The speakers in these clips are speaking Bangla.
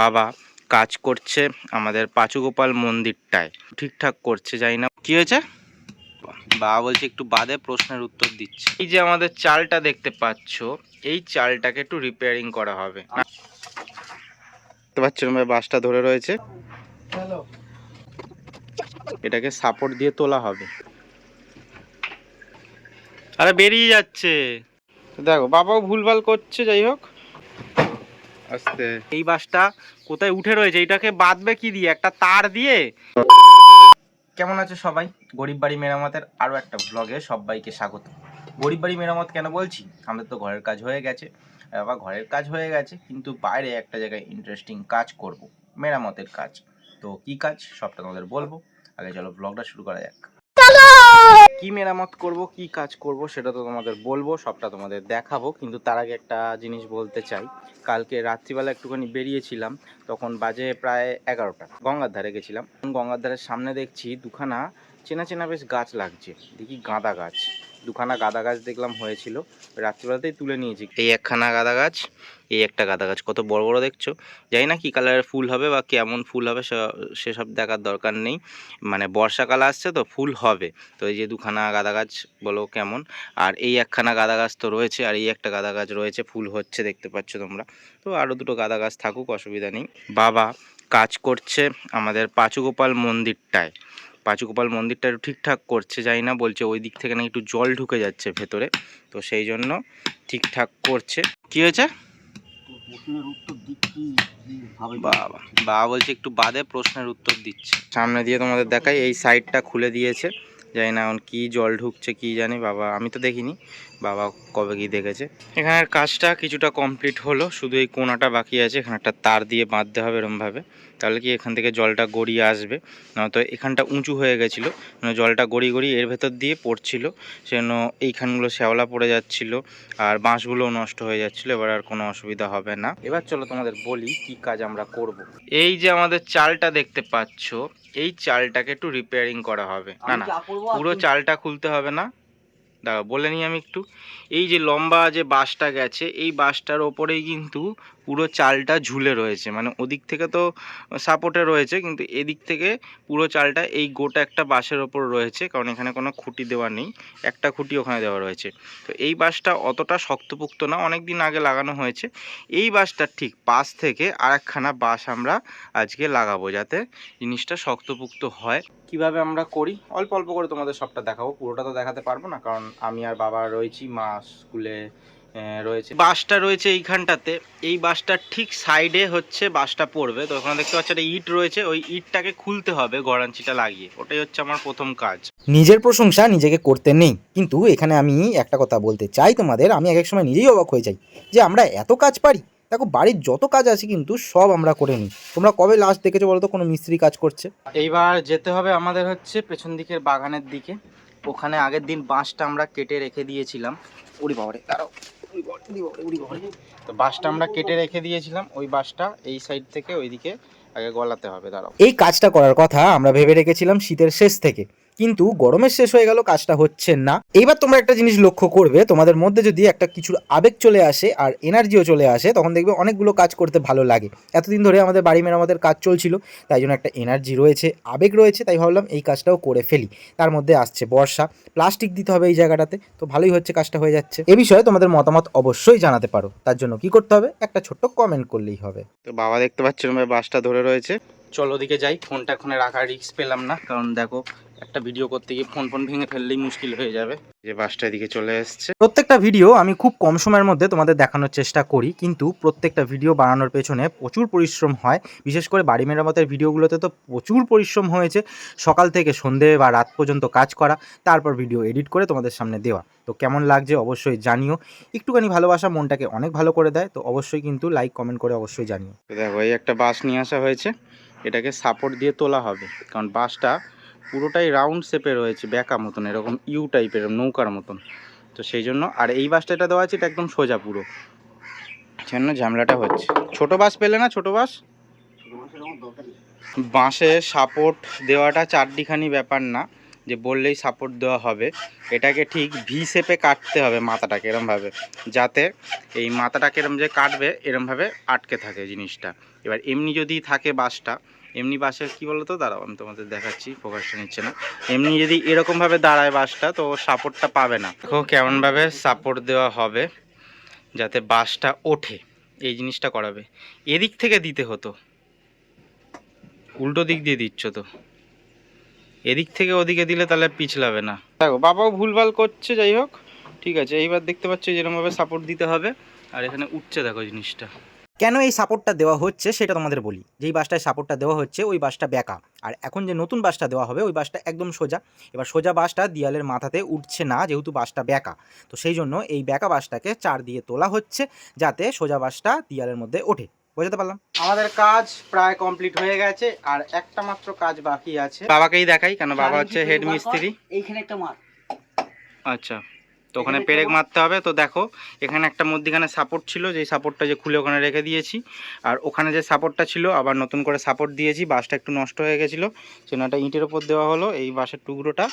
বাবা কাজ করছে আমাদের পাঁচুগোপাল মন্দিরটায়। ঠিকঠাক করছে, জানি না। কি হয়েছে? বাবা বলছে, একটু বাদে প্রশ্নের উত্তর দিচ্ছে। এই যে আমাদের চালটা দেখতে পাচ্ছ, এই চালটাকে একটু রিপেয়ারিং করা হবে। ভাই বাসটা ধরে রয়েছে। এটাকে সাপোর্ট দিয়ে তোলা হবে। আরে বেরিয়ে যাচ্ছে। দেখো, বাবাও ভুলভাল করছে, যাই হোক। আস্তে। এই বাসটা কোথায় উঠে রয়েছে? এটাকে বাঁধবে কি দিয়ে? একটা তার দিয়ে? কেমন আছে সবাই? গরিব বাড়ি মেরামতের আরও একটা ব্লগে সবাইকে স্বাগত। গরিব বাড়ি মেরামত কেন বলছি? আমাদের তো ঘরের কাজ হয়ে গেছে। বাবা ঘরের কাজ হয়ে গেছে কিন্তু বাইরে একটা জায়গায় ইন্টারেস্টিং কাজ করব মেরামতের কাজ। তো কি কাজ? সবটা তোমাদের বলব। আগে চলো ব্লগটা শুরু করা যাক। কি মেরামত করব, কি কাজ করব সেটা তো তোমাদের বলব, সবটা তোমাদের দেখাবো। কিন্তু তার আগে একটা জিনিস বলতে চাই। কালকে রাত্রিবেলা একটুখানি বেরিয়েছিলাম, তখন বাজে প্রায় এগারোটা। গঙ্গার ধারে গেছিলাম। গঙ্গার ধারের সামনে দেখছি দুখানা চেনা চেনা বেশ গাছ লাগছে। দেখি গাঁদা গাছ। দুখানা গাঁদা গাছ দেখলাম হয়েছিল, রাত্রিবেলাতেই তুলে নিয়েছি। এই একখানা গাঁদা গাছ, এই একটা গাঁদা গাছ, কত বড় বড় দেখছ? জানি না কি কালারের ফুল হবে বা কেমন ফুল হবে সেসব দেখার দরকার নেই। মানে বর্ষাকাল আসছে তো ফুল হবে, তো এই যে দুখানা গাঁদা গাছ বলো কেমন। আর এই একখানা গাঁদা গাছ তো রয়েছে, আর এই একটা গাঁদা গাছ রয়েছে, ফুল হচ্ছে, দেখতে পাচ্ছ তোমরা। তো আরও দুটো গাঁদা গাছ থাকুক, অসুবিধা নেই। বাবা কাজ করছে আমাদের পাঁচুগোপাল মন্দিরটায়। পাঁচুগোপাল মন্দিরটা একটু ঠিকঠাক করছে, জানি না, বলছে ওই দিক থেকে নাকি একটু জল ঢুকে যাচ্ছে ভেতরে। তো সেই জন্য ঠিকঠাক করছে। কি হয়েছে? বাবা বাবা বলছে একটু বাদে প্রশ্নের উত্তর দিচ্ছে। সামনে দিয়ে তোমাদের দেখাই, এই সাইডটা খুলে দিয়েছে। জানি না এখন কি জল ঢুকছে, কি জানি, বাবা, আমি তো দেখিনি। বাবা কবে কি দেখেছে। এখানের কাজটা কিছুটা কমপ্লিট হলো, শুধু এই কোনাটা বাকি আছে, এখানে একটা তার দিয়ে বাঁধতে হবে এরমভাবে। তাহলে কি এখান থেকে জলটা গড়িয়ে আসবে? নয়তো এখানটা উঁচু হয়ে গেছিল মানে জলটা গড়িয়ে গড়িয়ে এর ভেতর দিয়ে পড়ছিল সেজন্য এইখানগুলো শ্যাওলা পড়ে যাচ্ছিল আর বাঁশগুলোও নষ্ট হয়ে যাচ্ছিল এবার আর কোনো অসুবিধা হবে না। এবার চলো তোমাদের বলি কি কাজ আমরা করব। এই যে আমাদের চালটা দেখতে পাচ্ছ এই চালটাকে একটু রিপেয়ারিং করা হবে। না না পুরো চালটা খুলতে হবে না। দাঁড়া বলে নিই আমি একটু। এই যে লম্বা যে বাঁশটা গেছে, এই বাঁশটার ওপরেই কিন্তু পুরো চালটা ঝুলে রয়েছে। মানে ওদিক থেকে তো সাপোর্টে রয়েছে, কিন্তু এদিক থেকে পুরো চালটা এই গোটা একটা বাঁশের ওপর রয়েছে, কারণ এখানে কোনো খুঁটি দেওয়া নেই, একটা খুঁটি ওখানে দেওয়া রয়েছে। তো এই বাঁশটা অতটা শক্তপোক্ত না অনেক দিন আগে লাগানো হয়েছে। এই বাঁশটার ঠিক পাশ থেকে আরেকখানা বাঁশ আমরা আজকে লাগাবো, যাতে জিনিসটা শক্তপোক্ত হয়। কীভাবে আমরা করি? অল্প অল্প করে তোমাদের সবটা দেখাবো, পুরোটা তো দেখাতে পারব না, কারণ আমি আর বাবা রয়েছি, মা স্কুলে রয়েছে। বাসটা রয়েছে এইখানটাতে। এই বাসটার ঠিক সাইডে হচ্ছে বাসটা পড়বে। তো ওখানে দেখতে পাচ্ছি একটা ইট রয়েছে। ওই ইটটাকে খুলতে হবে গড়াঞ্চিটা লাগিয়ে। ওটাই হচ্ছে আমার প্রথম কাজ। নিজের প্রশংসা নিজেকে করতে নেই। কিন্তু এখানে আমি একটা কথা বলতে চাই তোমাদের। আমি এক এক সময় নিজেই অবাক হয়ে যাই যে আমরা এত কাজ পারি। দেখো বাড়ির যত কাজ আছে কিন্তু সব আমরা করে নিই। তোমরা কবে লাস্ট দেখেছ বলো তো কোনো মিস্ত্রি কাজ করছে? এইবার যেতে হবে আমাদের হচ্ছে পেছন দিকের বাগানের দিকে। ওখানে আগের দিন বাঁশটা আমরা কেটে রেখে দিয়েছিলাম। উড়ি বাবারে, দাঁড়াও। তো বাঁশটা আমরা কেটে রেখে দিয়েছিলাম, ওই বাঁশটা এই সাইড থেকে ওইদিকে আগে গলাতে হবে, দাঁড়াও। এই কাজটা করার কথা আমরা ভেবে রেখেছিলাম শীতের শেষ থেকে। কিন্তু গরমের শেষ হয়ে গেল, কাজটা হচ্ছে না। এইবার তোমরা একটা জিনিস লক্ষ্য করবে, তোমাদের মধ্যে যদি একটা কিছুর আবেগ চলে আসে আর এনার্জিও চলে আসে, তখন দেখবে অনেকগুলো কাজ করতে ভালো লাগে। এতদিন ধরে আমাদের বাড়ি মেরামতের কাজ চলছিল, তাই জন্য একটা এনার্জি রয়েছে, আবেগ রয়েছে, তাই ভাবলাম এই কাজটাও করে ফেলি। তার মধ্যে আসছে বর্ষা প্লাস্টিক দিতে হবে এই জায়গাটাতে, তো ভালোই হচ্ছে কাজটা হয়ে যাচ্ছে। এ বিষয়ে তোমাদের মতামত অবশ্যই জানাতে পারো। তার জন্য কি করতে হবে? একটা ছোট্ট কমেন্ট করলেই হবে। তো বাবা দেখতে পাচ্ছেন বাসটা ধরে রয়েছে। চলো ওদিকে যাই। ফোনটা এখানে রাখার রিস্ক পেলাম না। কারণ দেখো একটা ভিডিও করতে গিয়ে ফোন ফোন ভেঙে ফেললেই মুশকিল হয়ে যাবে। যে বাসটা এদিকে চলে এসছে। প্রত্যেকটা ভিডিও আমি খুব কম সময়ের মধ্যে তোমাদের দেখানোর চেষ্টা করি কিন্তু প্রত্যেকটা ভিডিও বানানোর পেছনে প্রচুর পরিশ্রম হয়। বিশেষ করে বাড়ি মেরামতের ভিডিওগুলোতে তো প্রচুর পরিশ্রম হয়েছে। সকাল থেকে সন্ধে বা রাত পর্যন্ত কাজ করা তারপর ভিডিও এডিট করে তোমাদের সামনে দেওয়া। তো কেমন লাগছে অবশ্যই জানিও। একটুখানি ভালোবাসা মনটাকে অনেক ভালো করে দেয় তো অবশ্যই কিন্তু লাইক কমেন্ট করে অবশ্যই জানিও। তো দেখো এই একটা বাস নিয়ে আসা হয়েছে। এটাকে সাপোর্ট দিয়ে তোলা হবে। কারণ বাসটা পুরোটাই রাউন্ড শেপে রয়েছে ব্যাকা মতন, এরকম ইউ টাইপের নৌকার মতন। তো সেই জন্য, আর এই বাসটা এটা দেওয়া আছে, এটা একদম সোজা পুরো। জন্য ঝামেলাটা হচ্ছে। ছোট বাস পেলে না, ছোট বাস? বাঁশে সাপোর্ট দেওয়াটা চারটিখানি ব্যাপার না, যে বললেই সাপোর্ট দেওয়া হবে। এটাকে ঠিক ভি শেপে কাটতে হবে মাথাটাকে এরমভাবে, যাতে এই মাথাটাকে এরম যে কাটবে, এরমভাবে আটকে থাকে জিনিসটা। এবার এমনি যদি থাকে বাসটা এমনি বাসে কি বলতো? দাঁড়াও, আমি তোমাদের দেখাচ্ছি ফোকাসটা নিচ্ছে না। এমনি যদি এরকমভাবে দাঁড়ায় বাসটা, তো সাপোর্টটা পাবে না। দেখো কেমনভাবে সাপোর্ট দেওয়া হবে, যাতে বাসটা ওঠে, এই জিনিসটা করাবে। এদিক থেকে দিতে হতো। উল্টো দিক দিয়ে দিচ্ছ তো। এদিক থেকে ওদিকে দিলে তাহলে পিছলাবে না। দেখো, বাবাও ভুলভাল করছে, যাই হোক। ঠিক আছে, এইবার দেখতে পাচ্ছ, যেরকমভাবে সাপোর্ট দিতে হবে। আর এখানে উঠছে, দেখো জিনিসটা। কেন এই সাপোর্টটা দেওয়া হচ্ছে সেটা তোমাদের বলি। যেই বাসটায় সাপোর্টটা দেওয়া হচ্ছে ওই বাসটা ব্যাকা আর এখন যে নতুন বাসটা দেওয়া হবে ওই বাসটা একদম সোজা। এবার সোজা বাসটা দিয়ালের মাথাতে উঠছে না যেহেতু বাসটা ব্যাকা তো সেই জন্য এই ব্যাকা বাসটাকে চার দিয়ে তোলা হচ্ছে যাতে সোজা বাসটা দিয়ালের মধ্যে ওঠে। বোঝাতে পারলাম? আমাদের কাজ প্রায় কমপ্লিট হয়ে গেছে আর একটা মাত্র কাজ বাকি আছে। বাবাকেই দেখাই কেন বাবা হচ্ছে হেড মিস্ত্রি এইখানে একটা মার। আচ্ছা। তো ওখানে পেরেক মারতে হবে। তো দেখো এখানে একটা মধ্যিখানে সাপোর্ট ছিল যে সাপোর্টটা যে খুলে ওখানে রেখে দিয়েছি। আর ওখানে যে সাপোর্টটা ছিল আবার নতুন করে সাপোর্ট দিয়েছি বাসটা একটু নষ্ট হয়ে গেছিল। সেখানে একটা ইঁটের ওপর দেওয়া হলো এই বাসের টুকরোটা।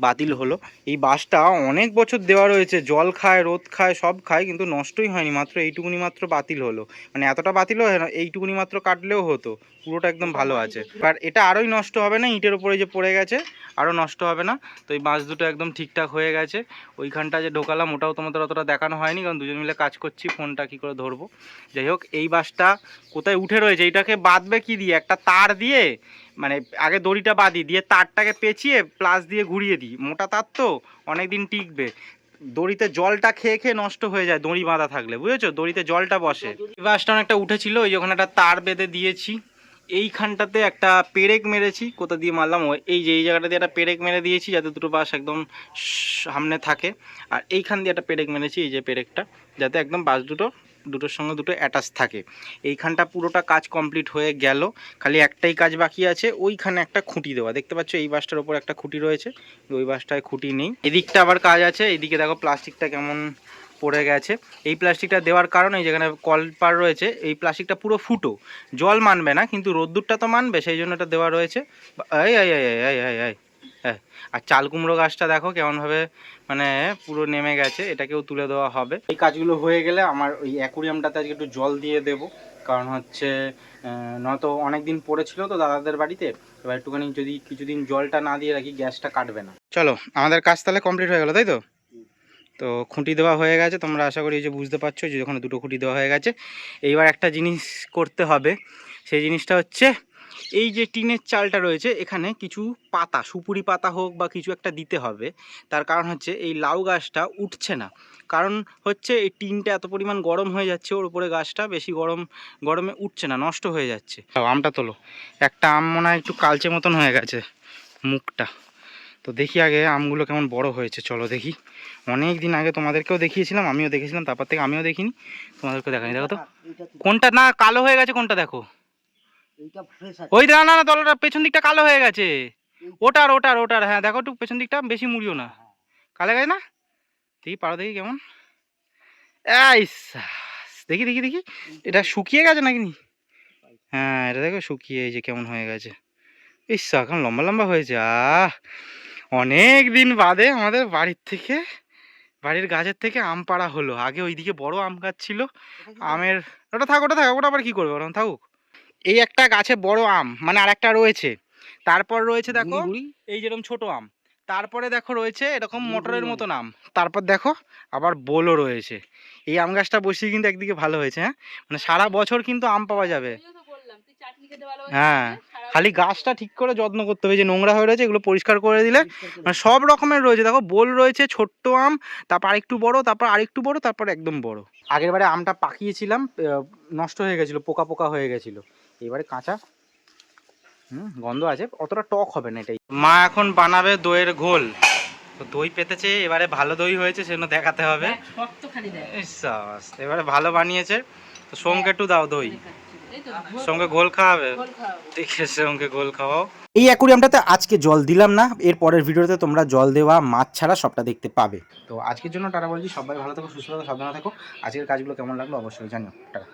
বাতিল হলো। এই বাসটা অনেক বছর দেওয়া রয়েছে। জল খায়, রোদ খায়, সব খায়, কিন্তু নষ্টই হয়নি। মাত্র এইটুকুনি মাত্র বাতিল হলো। মানে এতটা বাতিল হয় না, এইটুকুনি মাত্র কাটলেও হতো। পুরোটা একদম ভালো আছে। আর এটা আরোই নষ্ট হবে না, ইটের উপরে যে পড়ে গেছে আরও নষ্ট হবে না। তো এই বাস দুটো একদম ঠিকঠাক হয়ে গেছে। ওইখানটা যে ঢোকালাম, ওটাও তোমাদের অতটা দেখানো হয়নি, কারণ দুজন মিলে কাজ করছি, ফোনটা কী করে ধরবো। যাই হোক, এই বাসটা কোথায় উঠে রয়েছে? এইটাকে বাঁধবে কি দিয়ে? একটা তার দিয়ে? মানে আগে দড়িটা বাঁধি, দিয়ে তারটাকে পেঁচিয়ে প্লাস দিয়ে ঘুরিয়ে দিই। মোটা তার তো অনেক দিন টিকবে। দড়িতে জলটা খেয়ে খেয়ে নষ্ট হয়ে যায় দড়ি বাঁধা থাকলে, বুঝেছ? দড়িতে জলটা বসে। বাসটা অনেকটা উঠেছিল, ওই ওখানে একটা তার বেঁধে দিয়েছি। এইখানটাতে একটা পেরেক মেরেছি, কোথা দিয়ে মারলাম ওই এই যে, এই জায়গাটা দিয়ে একটা পেরেক মেরে দিয়েছি, যাতে দুটো বাস একদম সামনে থাকে। আর এইখান দিয়ে একটা পেরেক মেরেছি, এই যে পেরেকটা, যাতে একদম বাস দুটো দুটোর সঙ্গে দুটো অ্যাটাচ থাকে। এইখানটা পুরোটা কাজ কমপ্লিট হয়ে গেল, খালি একটাই কাজ বাকি আছে, ওইখানে একটা খুঁটি দেওয়া। দেখতে পাচ্ছ এই বাসটার ওপর একটা খুঁটি রয়েছে, ওই বাসটায় খুঁটি নেই। এদিকটা আবার কাজ আছে এদিকে দেখো প্লাস্টিকটা কেমন পড়ে গেছে। এই প্লাস্টিকটা দেওয়ার কারণে যেখানে কলপার রয়েছে, এই প্লাস্টিকটা পুরো ফুটো। জল মানবে না, কিন্তু রোদ্দুরটা তো মানবে, সেই জন্য এটা দেওয়া রয়েছে। এই এই এই এই এই হ্যাঁ আর চাল কুমড়ো গাছটা দেখো কেমনভাবে মানে পুরো নেমে গেছে, এটাকেও তুলে দেওয়া হবে। এই কাজগুলো হয়ে গেলে আমার ওই অ্যাকুরিয়ামটাতে আজকে একটু জল দিয়ে দেব, কারণ হচ্ছে নয়তো অনেক দিন পড়েছিল তো দাদাদের বাড়িতে, এবার একটুখানি যদি কিছুদিন জলটা না দিয়ে রাখি, গ্যাসটা কাটবে না। চলো, আমাদের কাজ তাহলে কমপ্লিট হয়ে গেলো, তাই তো? তো খুঁটি দেওয়া হয়ে গেছে, তোমরা আশা করি যে বুঝতে পারছ যে ওখানে দুটো খুঁটি দেওয়া হয়ে গেছে। এইবার একটা জিনিস করতে হবে, সেই জিনিসটা হচ্ছে এই যে টিনের চালটা রয়েছে এখানে কিছু পাতা সুপুরি পাতা হোক বা কিছু একটা দিতে হবে। তার কারণ হচ্ছে এই লাউ গাছটা উঠছে না। কারণ হচ্ছে এই টিনটা এত পরিমাণ গরম হয়ে যাচ্ছে ওর উপরে গাছটা বেশি গরম গরমে উঠছে না নষ্ট হয়ে যাচ্ছে। আমটা তোলো। একটা আম মনে হয় একটু কালচে মতন হয়ে গেছে মুখটা। তো দেখি আগে আমগুলো কেমন বড় হয়েছে চলো দেখি। অনেক দিন আগে তোমাদেরকেও দেখিয়েছিলাম আমিও দেখেছিলাম তারপর থেকে আমিও দেখিনি। তোমাদেরকে দেখানি দেখো তো- কোনটা? না কালো হয়ে গেছে কোনটা দেখো। এইটা ফ্রেশ আছে। ওই না না না তলাটা পেছন দিকটা কালো হয়ে গেছে। ওটার ওটার ওটার হ্যাঁ দেখো একটু পেছন দিকটা বেশি মুড়িও না। কালো গেছে না? দেখি পারো দেখি কেমন। দেখি দেখি দেখি। এটা শুকিয়ে গেছে নাকি নি? হ্যাঁ এটা দেখো শুকিয়ে এই যে কেমন হয়ে গেছে। ইস এখন লম্বা লম্বা হয়েছে। আহ অনেক দিন বাদে আমাদের বাড়ির থেকে বাড়ির গাছের থেকে আম পাড়া হলো। আগে ওইদিকে বড় আম গাছ ছিল। আমের ওটা থাক ওটা থাক ওটা আবার কি করবে ওরকম থাকুক। এই একটা গাছে বড় আম মানে আর একটা রয়েছে। তারপর রয়েছে দেখো। এই যেরকম ছোট আম তারপরে দেখো রয়েছে এরকম মটরের মতন আম। তারপর দেখো আবার বোলও রয়েছে। এই আম গাছটা বসিয়ে কিন্তু একদিকে ভালো হয়েছে হ্যাঁ? মানে সারা বছর কিন্তু আম পাওয়া যাবে। হ্যাঁ। খালি গাছটা ঠিক করে যত্ন করতে হবে যে নোংরা হয়ে রয়েছে এগুলো পরিষ্কার করে দিলে মানে সব রকমের রয়েছে। দেখো বোল রয়েছে ছোট্ট আম তারপর আরেকটু বড় তারপর আরেকটু বড় তারপর একদম বড়। আগের বারে আমটা পাকিয়েছিলাম নষ্ট হয়ে গেছিল পোকা পোকা হয়ে গেছিল। এবারে কাঁচা। হুম গন্ধ আছে অতটা টক হবে না এটাই। মা এখন বানাবে দইয়ের ঘোল। তো দই পেতেছে এবারে ভালো দই হয়েছে সেজন্য দেখাতে হবে। এবারে ভালো বানিয়েছে। তো সোমকে একটু দাও দই। সঙ্গে গোল খাওয়াবে? আছে সঙ্গে গোল খাওয়াও। এই অ্যাকুরিয়ামটাতে আজকে জল দিলাম না এর পরের ভিডিওতে তোমরা জল দেওয়া মাছ ছাড়া সবটা দেখতে পাবে। তো আজকের জন্য টাটা বলছি সবাই ভালো থাকো সুস্থ থাকো সাবধানে থাকো। আজকের কাজগুলো কেমন লাগল অবশ্যই জানিও। টাটা।